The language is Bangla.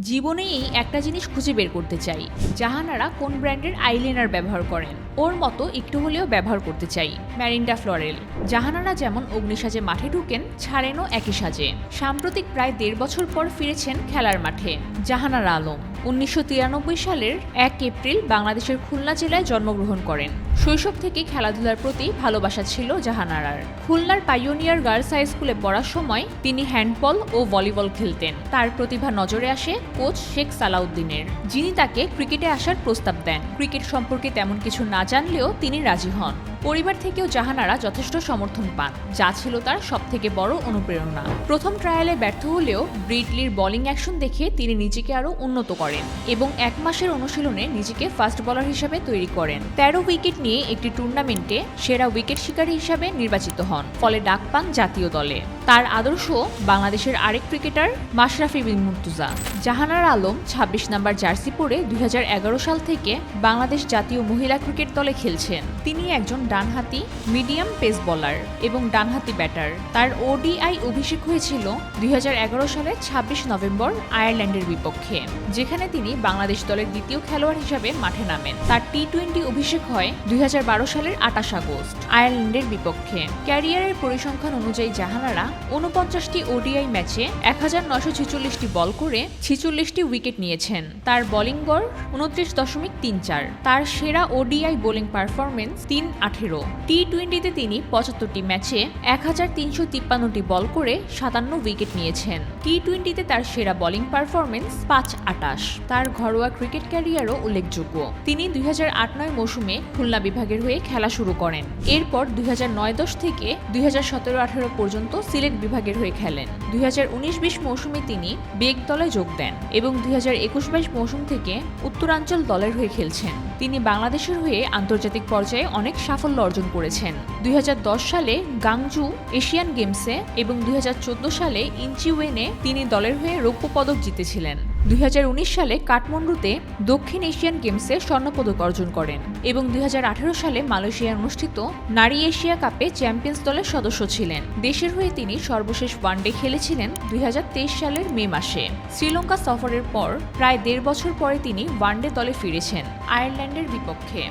জীবনেই একটা জিনিস খুঁজে বের করতে চাই। জাহানারা কোন ব্র্যান্ডের আইলাইনার ব্যবহার করেন? ওর মতো একটু হলেও ব্যবহার করতে চাই। ম্যারিন্ডা ফ্লোরেল। জাহানারা যেমন অগ্নিসাজে মাঠে ঢুকেন, ছাড়েনও একই সাজে। সাম্প্রতিক প্রায় দেড় বছর পর ফিরেছেন খেলার মাঠে। জাহানারা আলম। উনিশশো তিরানব্বই সালের এক এপ্রিল বাংলাদেশের খুলনা জেলায় জন্মগ্রহণ করেন। শৈশব থেকে খেলাধুলার প্রতি ভালোবাসা ছিল জাহানারার। খুলনার পাইওনিয়ার গার্লস হাই স্কুলে পড়ার সময় তিনি হ্যান্ডবল ও ভলিবল খেলতেন। তার প্রতিভা নজরে আসে কোচ শেখ সালাউদ্দিনের, যিনি তাকে ক্রিকেটে আসার প্রস্তাব দেন। ক্রিকেট সম্পর্কে তেমন কিছু না জানলেও তিনি রাজি হন। পরিবার থেকেও জাহানারা যথেষ্ট সমর্থন পান, যা ছিল তার সবথেকে বড় অনুপ্রেরণা। প্রথম ট্রায়ালে ব্যর্থ হলেও ব্রিটলির বোলিং অ্যাকশন দেখে তিনি নিজেকে আরও উন্নত করেন। এবং এক মাসের অনুশীলনে নিজেকে ফাস্ট বোলার হিসেবে তৈরি করেন। তেরো উইকেট নিয়ে একটি টুর্নামেন্টে সেরা উইকেট শিকারী হিসাবে নির্বাচিত হন, ফলে ডাক পান জাতীয় দলে। তার আদর্শ বাংলাদেশের আরেক cricketer Mashrafe bin Mortaza. Jahanara Alam ২৬ number jersey পরে দুই সাল থেকে বাংলাদেশ জাতীয় মহিলা ক্রিকেট দলে খেলছেন। তিনি একজন ডানহাতি মিডিয়াম পেস বোলার এবং ডানহাতি ব্যাটার। তার ওডিআই অভিষেক হয়েছিল দুই হাজার এগারো সালের ২৬ নভেম্বর আয়ারল্যান্ডের বিপক্ষে, যেখানে তিনি বাংলাদেশ দলের দ্বিতীয় খেলোয়াড় হিসাবে মাঠে নামেন। তার টি টোয়েন্টি অভিষেক হয় দুই হাজার বারো সালের আটাশ আগস্ট, আয়ারল্যান্ডের বিপক্ষে। ক্যারিয়ারের পরিসংখ্যান অনুযায়ী জাহানারা উনপঞ্চাশটি ওডিআই ম্যাচে এক বল করে ছেচল্লিশটি উইকেট নিয়েছেন। তার বোলিং গড় উনত্রিশ দশমিক তিন চার। তার সেরা ওডিআই বোলিং পারফরমেন্স তিন আঠেরো। টি টোয়েন্টিতে তিনি পঁচাত্তরটি ম্যাচে এক হাজার তিনশো তিপ্পান্নটি বল করে সাতান্ন উইকেট নিয়েছেন। টি টোয়েন্টিতে তার সেরা বোলিং পারফরমেন্স পাঁচ আটাশ তার ঘরোয়া ক্রিকেট ক্যারিয়ারও উল্লেখযোগ্য। তিনি দুই নয় মৌসুমে খুলনা বিভাগের হয়ে খেলা শুরু করেন। এরপর দুই হাজার নয় দশ থেকে দুই হাজার সতেরো আঠারো পর্যন্ত সিলেট বিভাগের হয়ে খেলেন। দুই হাজার উনিশ বিশ মৌসুমে তিনি বেগ দলে যোগ দেন এবং দুই হাজার একুশ বাইশ মৌসুম থেকে উত্তরাঞ্চল দলের হয়ে খেলছেন। তিনি বাংলাদেশের হয়ে আন্তর্জাতিক পর্যায়ে অনেক সাফল্য অর্জন করেছেন। দুই হাজার দশ সালে গাংজু, এশিয়ান গেমসে এবং দুই হাজার চোদ্দ সালে ইঞ্চিওয়েনে তিনি দলের হয়ে রৌপ্য পদক জিতেছিলেন। দুই হাজার উনিশ সালে কাঠমান্ডুতে দক্ষিণ এশিয়ান গেমসে স্বর্ণপদক অর্জন করেন এবং দুই হাজার আঠেরো সালে মালয়েশিয়ায় অনুষ্ঠিত নারী এশিয়া কাপে চ্যাম্পিয়ন্স দলের সদস্য ছিলেন। দেশের হয়ে তিনি সর্বশেষ ওয়ানডে খেলেছিলেন দুই হাজার তেইশ সালের মে মাসে। শ্রীলঙ্কা সফরের পর প্রায় দেড় বছর পরে তিনি ওয়ানডে দলে ফিরেছেন আয়ারল্যান্ডের বিপক্ষে।